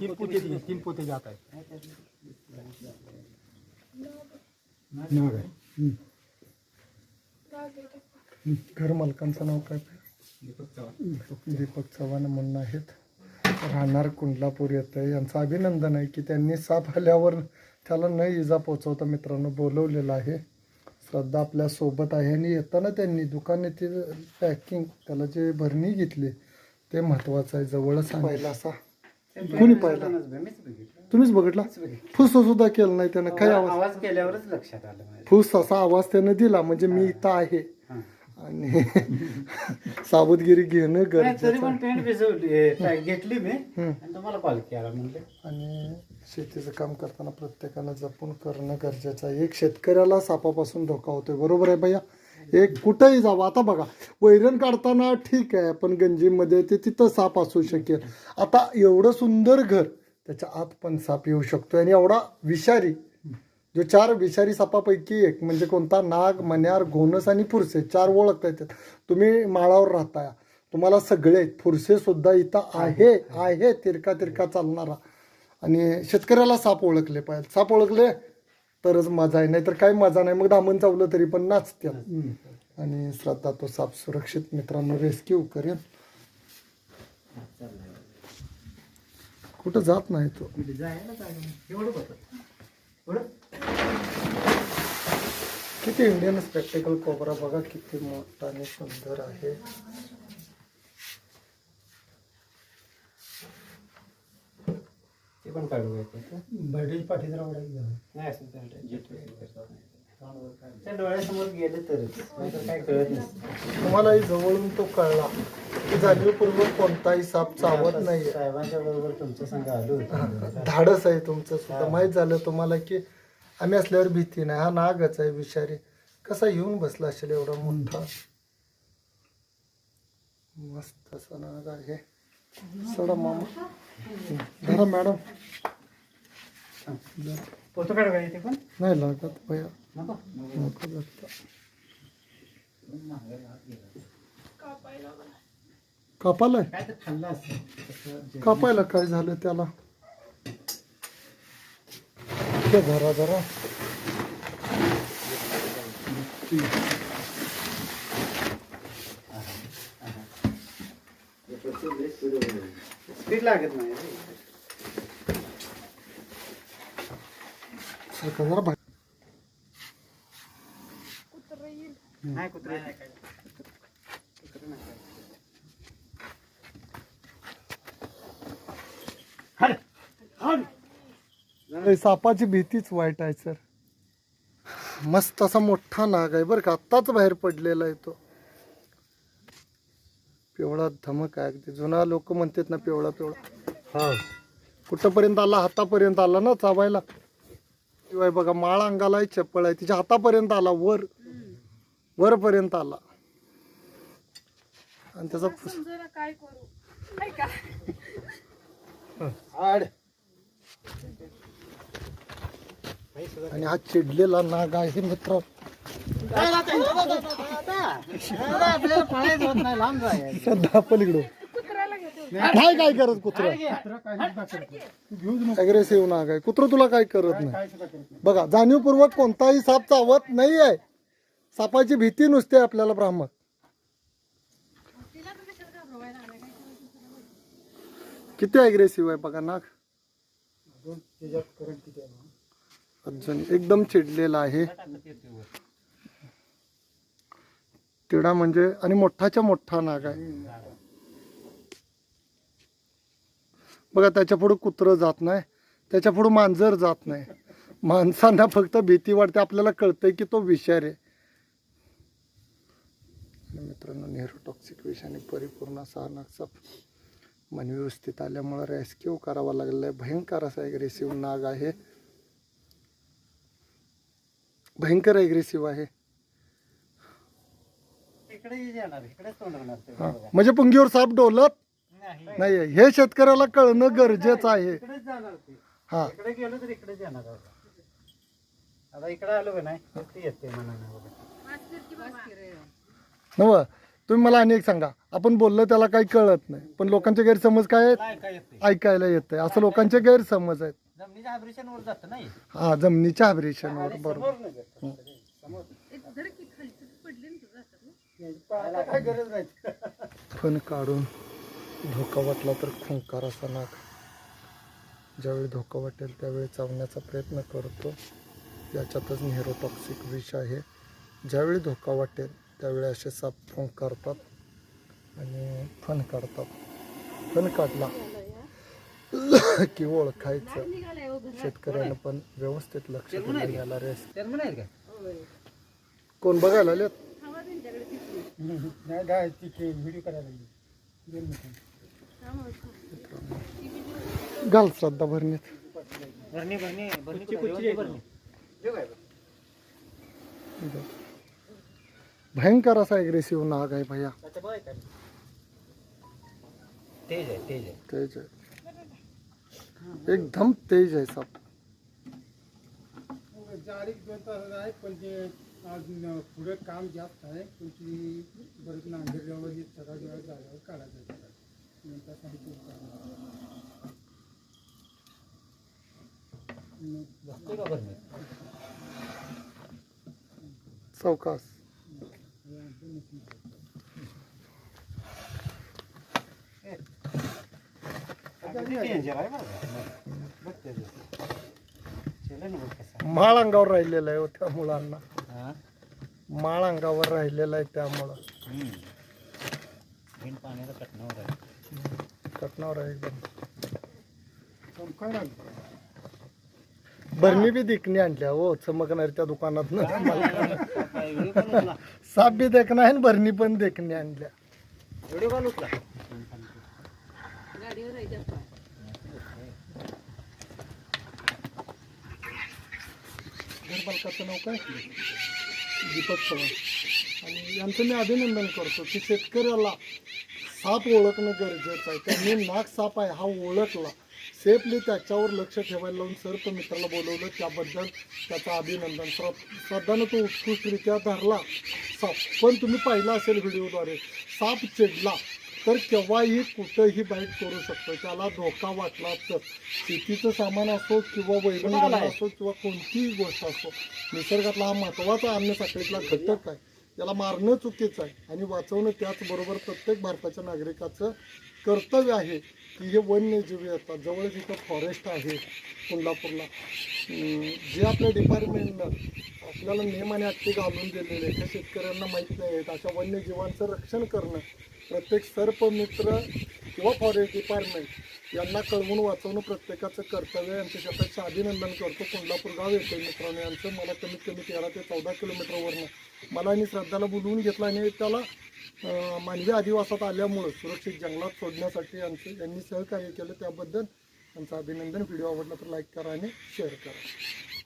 तीन पोते तीन पोते जात आहे नाग आहे हं. हं. घर मालकांचं नाव काय? दीपक चव्हाण म्हणून आहेत. राहणार कुंडलापूर येतं यांचं अभिनंदन आहे की त्यांनी साप आल्यावर त्याला न इजा पोचवता मित्रांनो बोलवलेलं आहे. श्रद्धा आपल्यासोबत आहे आणि येताना त्यांनी दुकानातील पॅकिंग त्याला जे भरणी घेतली ते महत्वाचं आहे. जवळच पाहिला असा. कोणी पाहिला? तुम्हीच बघितला? फुस सुद्धा केलं नाही त्यानं. काय आवाज? केल्यावरच लक्षात आलं. फुस असा आवाज त्यानं दिला. म्हणजे मी इथं आहे. आणि सावधगिरी घेणं नाही, तरी गरजेचं पण आहे. पेंट भिजवली ए, काय घेतली मी. आणि तुम्हाला कॉल केला म्हणले. आणि शेतीचं काम करताना प्रत्येकानं जपून करणं गरजेचं आहे. एक शेतकऱ्याला सापापासून धोका होतोय. बरोबर आहे भैया? एक कुठंही जावं. आता बघा वैरण काढताना ठीक आहे पण गंजीमध्ये ते तिथं साप असू शकेल. आता एवढं सुंदर घर त्याच्या आत पण साप येऊ शकतो आणि एवढा विषारी जो चार विषारी सापापैकी एक म्हणजे कोणता? नाग मन्यार घोणस आणि फुरसे. चार ओळखता येतात. तुम्ही माळावर राहताय. तुम्हाला सगळे फुरसे सुद्धा इथं आहे आहे तिरका तिरका चालणारा. आणि शेतकऱ्याला साप ओळखले पाहिजे. साप ओळखले तरच मजा आहे. नाहीतर काही मजा नाही. मग दामन चावलं तरी पण नाचते आणि श्रद्धा तो साप सुरक्षित मित्रांनो रेस्क्यू करेल. कुठं जात नाही तो. जायला एवढं किती इंडियन स्पेक्टिकल कोबरा बघा किती मोठा आणि सुंदर आहे. ते पण काढू येतं बर्डीज पाठी जरा ओढायला नाही असं चालतंय. त्या डोळ्यासमोर गेले तरच. नाहीतर काय कळत नसतं तुम्हालाही जवळून तो कळला की जाणीवपूर्वक कोणताही साप चावत नाहीये. साहेबांच्या बरोबर तुमचं संघ आलो होतो. धाडस आहे तुमचं सुद्धा. माहीत झालं तुम्हाला की आम्ही असल्यावर भीती नाही. हा नागच आहे विषारी कसा येऊन बसला असेल एवढा मोठा? मस्त असा नाग आहे. सोडा मामा. धरा मॅडम. काढू पण? नाही लागत भैया. लागतं. कापायला? काय झालं त्याला? धरा जरा लागत नाही सारखं जरा बाहेर नाही कुत्रे. नाही सापाची भीतीच वाईट आहे सर. मस्त असा मोठा नाग आहे बरं का. आत्ताच बाहेर पडलेला आहे तो. पिवळा धमक आहे अगदी. जुना लोक म्हणतात ना पिवळा पिवळा. हो. कुठंपर्यंत आला? हातापर्यंत आला ना चावायला शिवाय बघा माळ अंगाला आहे चप्पल आहे. तिच्या हातापर्यंत आला वर. वरपर्यंत आला. आणि त्याचा काय करू. नाही का? आड. आणि हा चिडलेला नाग आहे मित्र. आपल्याला पळायचं होत नाही लांब जाय सध्या पलीकडं कुत्र्याला घेतो. नाही काय करत कुत्र? अग्रेसिव्ह नाग आहे. कुत्र तुला काय करत नाही? बघा जाणीवपूर्वक कोणताही साप चावत नाही आहे सापाची भीती नुसते आपल्याला ब्राह्मण. किती अग्रेसिव्ह आहे बघा नाग. अजून एकदम चिडलेला आहे. तिडा म्हणजे आणि मोठाच्या मोठा नाग आहे. बघा त्याच्या पुढे कुत्रं जात नाही. त्याच्या पुढे मांजर जात नाही. माणसांना फक्त भीती वाटते. आपल्याला कळतंय की तो विषार आहे. मित्रांनो नेहरू टॉक्सिक विषाने परिपूर्ण असा हा नागसाप मनव्यवस्थित आल्यामुळे रेस्क्यू करावा लागलेला आहे भयंकर असा ॲग्रेसिव्ह नाग आहे. भयंकर ॲग्रेसिव्ह आहे. हा. म्हणजे पुंगीवर साप डोलत? नाही. नाही हे शेतकऱ्याला कळणं गरजेचं आहे. इकडेच जाणार ते. हा. इकडे गेलो तर इकडेच येणार आहोत. आता इकडे आलो का नाही? नव तुम्ही मला आणि एक सांगा. आपण बोललं त्याला काही कळत नाही. पण लोकांचे गैरसमज काय आहेत? काय काय येते ऐकायला येत आहे असं लोकांचे गैरसमज आहेत. हा. जमिनीच्या ऑपरेशनवर बरोबर. समोर नाही जात. समोर. याची पाहायला काय गरज नाही. फण काढून धोका वाटला तर खुंकार असा नाक. ज्यावेळी धोका वाटेल त्यावेळी चावण्याचा प्रयत्न करतो. याच्यातच नेरोटॉक्सिक विष आहे. ज्यावेळी धोका वाटेल त्यावेळी असे साप फुंकारतात आणि फण काढतात. फण काढला की ओळखायचं. शेतकऱ्यानं पण व्यवस्थित लक्ष दिलं याला रेस कोण बघायला मिनिटं. घाल श्रद्धा भरणीत भरणी भरणी भरणी कुठे? भरणी देऊ काय? भयंकर असा अग्रेसिव्ह नाग आहे भैया. तेज आहे तेज आहे. तेज आहे. एकदम तेज आहे न- पुढे काम जास्त आहे बरेच सगळ्या वेळा जागेवर काढायचं चौकास. माळ अंगावर राहिलेला आहे हो त्या मुलांना. हा? माळ अंगावर राहिलेला आहे त्यामुळं. पाण्याचा कटणावर आहे कटनावर आहे एकदम बी दिकणी आणल्या हो चमकणार त्या दुकानात ना व्हिडिओ कॉल उचला. साप बी देखणं आहे आणि बरणी पण देखणी आणल्या. व्हिडिओ कॉल उचला. नाव काय? दीपक चव्हाण. आणि यांचं मी अभिनंदन करतो की शेतकऱ्याला साप ओळखणं गरजेचं आहे. त्यांनी नाग साप आहे हा ओळखला. सेफली त्याच्यावर लक्ष ठेवायला लावून सर्प मित्राला बोलवलं. त्याबद्दल त्याचं अभिनंदन. श्र श्रद्धानं तो उत्कृष्टरित्या धरला. साप पण तुम्ही पाहिला असेल व्हिडिओद्वारे साप चिडला. तर केव्हाही कुठंही बाईट करू शकतो. त्याला धोका वाटला तर. शेतीचं सामान असो किंवा वैरण असो किंवा कोणतीही गोष्ट असो निसर्गातला हा महत्त्वाचा अन्न साखळीतला घटक आहे. त्याला मारणं चुकीचं आहे. आणि वाचवणं त्याचबरोबर प्रत्येक भारताच्या नागरिकाचं कर्तव्य आहे. की हे वन्यजीवी असतात जवळच इथं फॉरेस्ट आहे कोल्हापूरला. जे आपल्या डिपार्टमेंटनं आपल्याला नियम आणि घालून दिलेले आहेत, त्या शेतकऱ्यांना माहीत नाही आहेत. अशा वन्यजीवांचं रक्षण करणं प्रत्येक सर्पमित्र किंवा फॉरेस्ट डिपार्टमेंट यांना कळवून वाचवणं प्रत्येकाचं कर्तव्य यांच्या यांचं अभिनंदन करतो. कोल्हापूर गाव येते मित्रांनो यांचं. मला कमीत कमी तेरा ते चौदा किलोमीटरवरनं मला आणि श्रद्धाला बोलवून घेतलं आणि त्याला मानवी अधिवासात आल्यामुळं सुरक्षित जंगलात सोडण्यासाठी यांचं यांनी सहकार्य केलं. त्याबद्दल त्यांचं अभिनंदन. व्हिडिओ आवडला तर लाईक करा आणि शेअर करा.